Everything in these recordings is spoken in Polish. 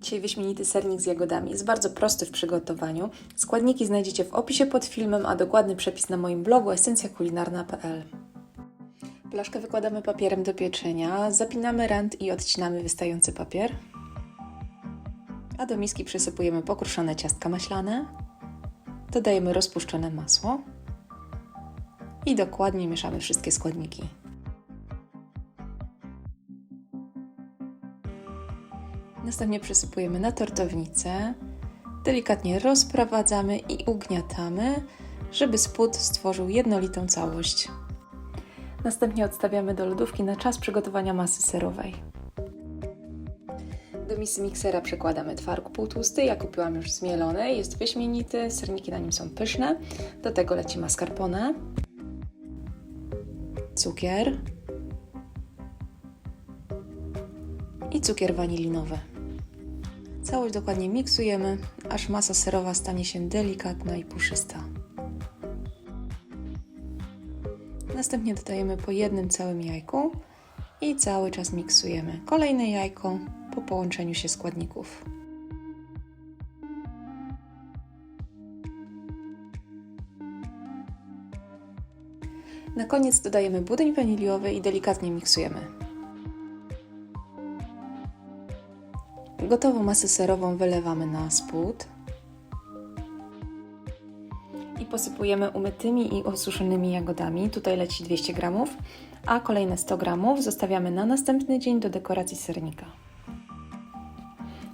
Dzisiaj wyśmienity sernik z jagodami. Jest bardzo prosty w przygotowaniu. Składniki znajdziecie w opisie pod filmem, a dokładny przepis na moim blogu esencjakulinarna.pl. Blaszkę wykładamy papierem do pieczenia, zapinamy rant i odcinamy wystający papier. A do miski przysypujemy pokruszone ciastka maślane. Dodajemy rozpuszczone masło i dokładnie mieszamy wszystkie składniki. Następnie przysypujemy na tortownicę, delikatnie rozprowadzamy i ugniatamy, żeby spód stworzył jednolitą całość. Następnie odstawiamy do lodówki na czas przygotowania masy serowej. Do misy miksera przekładamy twaróg półtłusty, ja kupiłam już zmielony, jest wyśmienity, serniki na nim są pyszne. Do tego leci mascarpone, cukier i cukier wanilinowy. Całość dokładnie miksujemy, aż masa serowa stanie się delikatna i puszysta. Następnie dodajemy po jednym całym jajku i cały czas miksujemy. Kolejne jajko po połączeniu się składników. Na koniec dodajemy budyń waniliowy i delikatnie miksujemy. Gotową masę serową wylewamy na spód i posypujemy umytymi i osuszonymi jagodami. Tutaj leci 200 gramów, a kolejne 100 gramów zostawiamy na następny dzień do dekoracji sernika.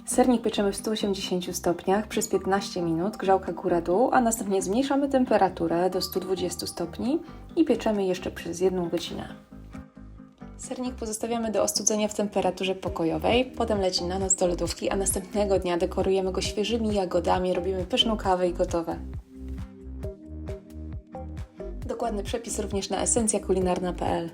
Sernik pieczemy w 180 stopniach przez 15 minut, grzałka góra-dół, a następnie zmniejszamy temperaturę do 120 stopni i pieczemy jeszcze przez 1 godzinę. Sernik pozostawiamy do ostudzenia w temperaturze pokojowej, potem leci na noc do lodówki, a następnego dnia dekorujemy go świeżymi jagodami, robimy pyszną kawę i gotowe. Dokładny przepis również na esencjakulinarna.pl